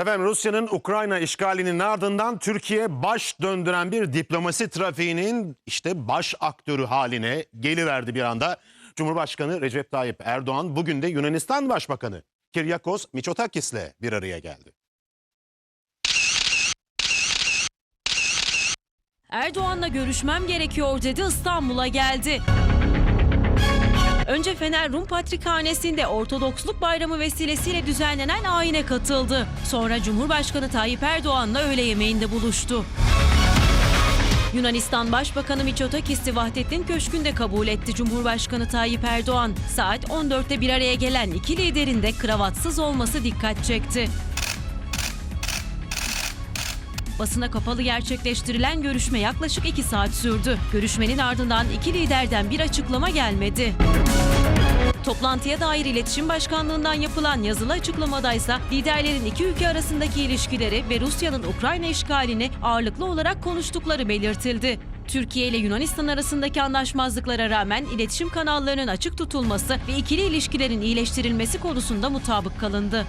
Efendim Rusya'nın Ukrayna işgalinin ardından Türkiye baş döndüren bir diplomasi trafiğinin işte baş aktörü haline geliverdi bir anda. Cumhurbaşkanı Recep Tayyip Erdoğan bugün de Yunanistan Başbakanı Kiryakos Mitsotakis'le bir araya geldi. Erdoğan'la görüşmem gerekiyor dedi İstanbul'a geldi. Önce Fener Rum Patrikhanesi'nde Ortodoksluk Bayramı vesilesiyle düzenlenen ayine katıldı. Sonra Cumhurbaşkanı Tayyip Erdoğan'la öğle yemeğinde buluştu. Yunanistan Başbakanı Mitsotakis'i Vahdettin Köşkü'nde kabul etti Cumhurbaşkanı Tayyip Erdoğan. Saat 14'te bir araya gelen iki liderin de kravatsız olması dikkat çekti. Basına kapalı gerçekleştirilen görüşme yaklaşık 2 saat sürdü. Görüşmenin ardından iki liderden bir açıklama gelmedi. Toplantıya dair İletişim Başkanlığından yapılan yazılı açıklamadaysa liderlerin iki ülke arasındaki ilişkileri ve Rusya'nın Ukrayna işgalini ağırlıklı olarak konuştukları belirtildi. Türkiye ile Yunanistan arasındaki anlaşmazlıklara rağmen iletişim kanallarının açık tutulması ve ikili ilişkilerin iyileştirilmesi konusunda mutabık kalındı.